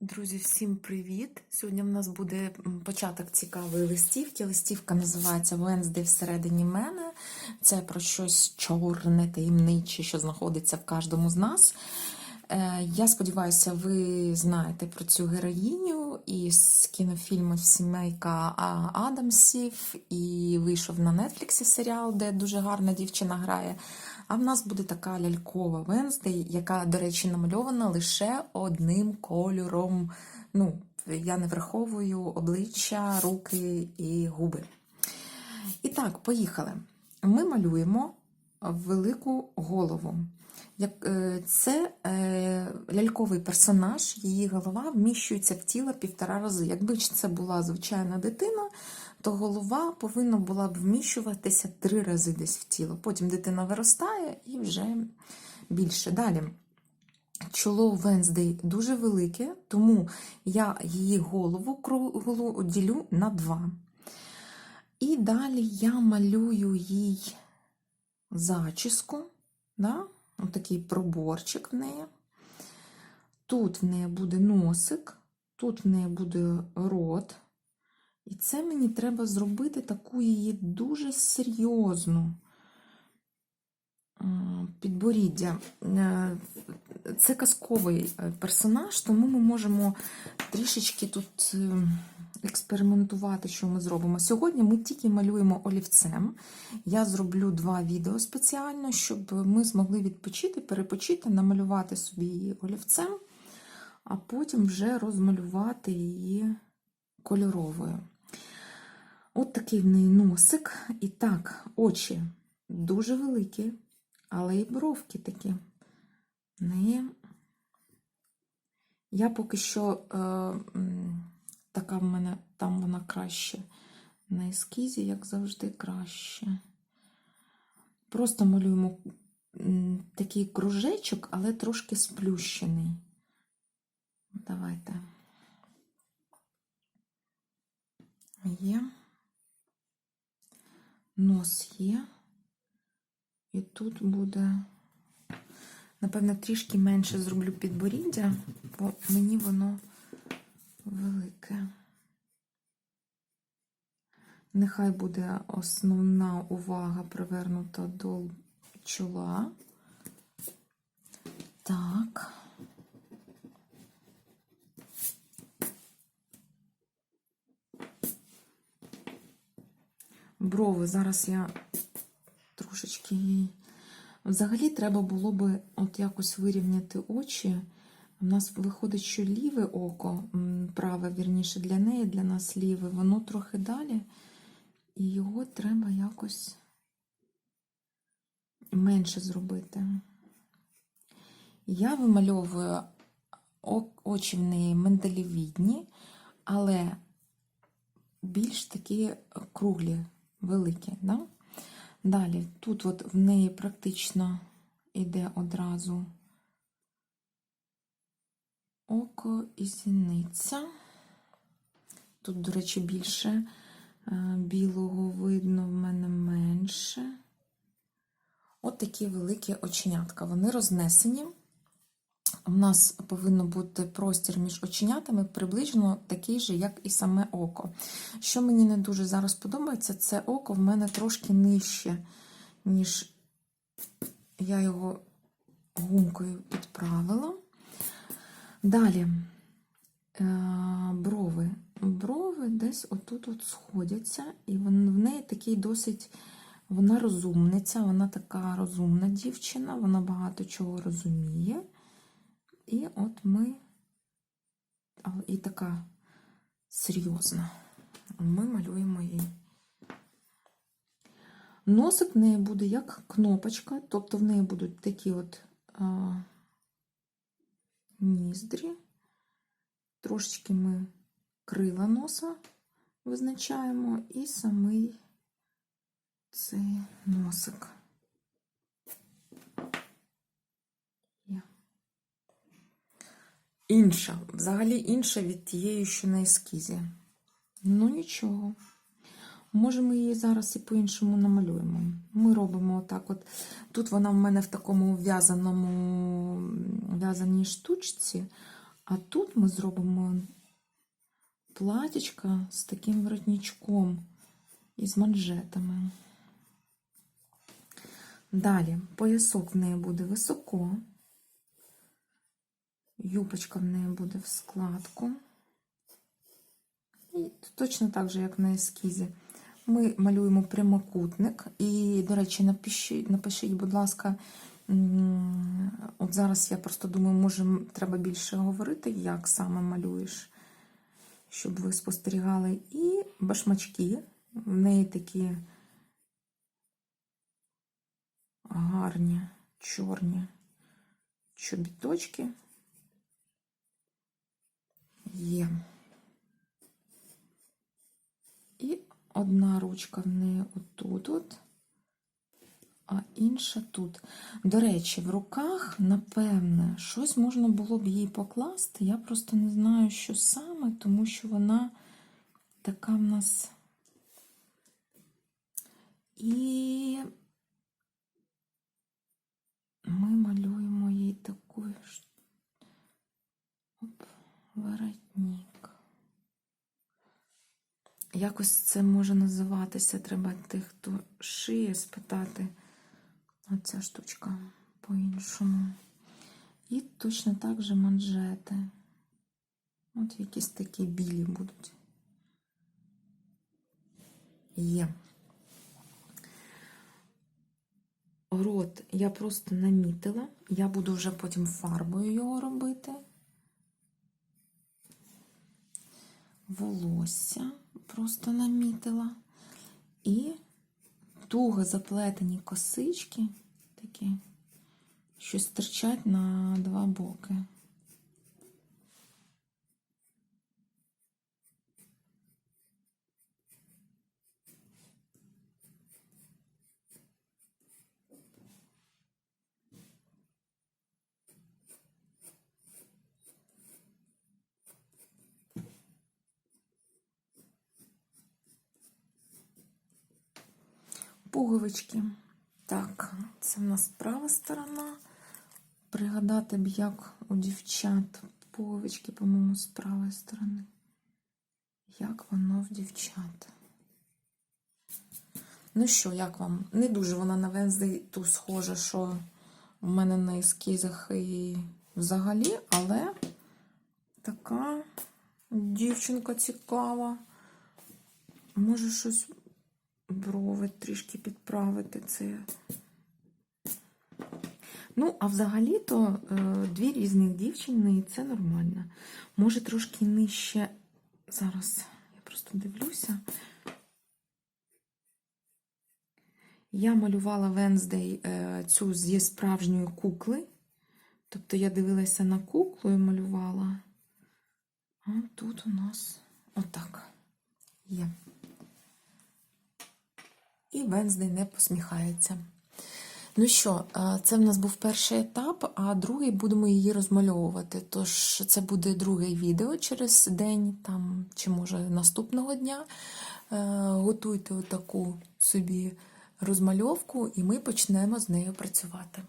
Друзі, всім привіт! Сьогодні в нас буде початок цікавої листівки. Листівка називається Wednesday всередині мене. Це про щось чорне, таємниче, що знаходиться в кожному з нас. Е, Я сподіваюся, ви знаєте про цю героїню із кінофільму Сімейка Адамсів, і вийшов на Нетфліксі серіал, де дуже гарна дівчина грає. А в нас буде така лялькова Венздей, яка, до речі, намальована лише одним кольором. Ну, я не враховую обличчя, руки і губи. І так, поїхали. Ми малюємо велику голову. Е, Це е, ляльковий персонаж, її голова вміщується в тіло півтора рази. Якби це була звичайна дитина, то голова повинна була б вміщуватися три рази десь в тіло. Потім дитина виростає і вже більше. Далі. Чоло Венздей дуже велике, тому я її голову круглу ділю на два. І далі я малюю їй зачіску, да? Такий проборчик в неї. Тут в неї буде носик, тут в неї буде рот. І це мені треба зробити таку її дуже серйозну е, підборіддя. Це казковий е, персонаж, тому ми можемо трішечки тут е, експериментувати, що ми зробимо. Сьогодні ми тільки малюємо олівцем. Я зроблю два відео спеціально, щоб ми змогли відпочити, перепочити, намалювати собі її олівцем, а потім вже розмалювати її кольоровою. От такий в неї носик. І так, очі дуже великі, але і бровки такі. В. Я поки що е, така в мене там вона краще. На ескізі, як завжди, краще. Просто малюємо такий кружечок, але трошки сплющений. Давайте. Є. Нос є. І тут буде, напевно, трішки менше зроблю підборіддя, бо мені воно велике. Нехай буде основна увага привернута до чола. Так. Брови. Зараз я трошечки їй. Взагалі треба було би от якось вирівняти очі. У нас виходить, що ліве око, праве, вірніше, для неї, для нас ліве, воно трохи далі, і його треба якось менше зробити. Я вимальовую очі в неї миндалевідні, але більш такі круглі, великі. Да? Далі, тут от в неї практично йде одразу око і зіниця. Тут, до речі, більше е, білого видно, в мене менше. От такі великі оченятка. Вони рознесені. У нас повинно бути простір між оченятами приблизно такий же, як і саме око. Що мені не дуже зараз подобається, це око в мене трошки нижче, ніж я його гумкою підправила. Далі е, брови. Брови десь отут от сходяться, і в неї такий досить. Вона розумниця, вона така розумна дівчина, вона багато чого розуміє. І от ми, і така серйозна. Ми малюємо її. Носик в неї буде як кнопочка, тобто в неї будуть такі от а, ніздрі. Трошечки ми крила носа визначаємо і самий цей носик. Є. Інша, взагалі інша від тієї, що на ескізі. Ну нічого. Може, ми її зараз і по-іншому намалюємо. Ми робимо отак. от. Тут вона в мене в такому в'язаному в'язаній штучці, А тут ми зробимо платічка з таким воротничком і з манжетами. Далі поясок в неї буде високо, юбочка в неї буде в складку. І точно так же, як на ескізі. Ми малюємо прямокутник. І, до речі, напишіть, напишіть, будь ласка, от зараз я просто думаю, може, треба більше говорити, як саме малюєш, щоб ви спостерігали. І башмачки. В неї такі гарні, чорні чобіточки. Є. І одна ручка в неї отут, от, а інша тут. До речі, в руках, напевне, щось можна було б їй покласти. Я просто не знаю, що саме, тому що вона така в нас. І ми малюємо їй таку воротник. Якось це може називатися. Треба тих, хто шиє, спитати. Оця штучка по-іншому. І точно так же манжети. От якісь такі білі будуть. Є. Рот я просто намітила. Я буду вже потім фарбою його робити. Волосся просто намітила. І туго заплетені косички, такі, що стирчать на два боки. Пуговички. Так, це в нас права сторона. Пригадати б, як у дівчат пуговички, по-моєму, з правої сторони. Як воно в дівчат. Ну що, як вам? Не дуже вона на Венздей ту схожа, що у мене на ескізах і взагалі, але така дівчинка цікава. Може щось брови трішки підправити це. Ну, а взагалі-то е, дві різних дівчини, і це нормально. Може, трошки нижче. Зараз я просто дивлюся. Я малювала Венздей е, цю зі справжньої кукли. Тобто я дивилася на куклу і малювала. А тут у нас отак є. І Венздей не посміхається. Ну що, е, це в нас був перший етап, а другий будемо її розмальовувати. Тож це буде друге відео через день, там, чи може наступного дня. Е, Готуйте отаку собі розмальовку, і ми почнемо з нею працювати.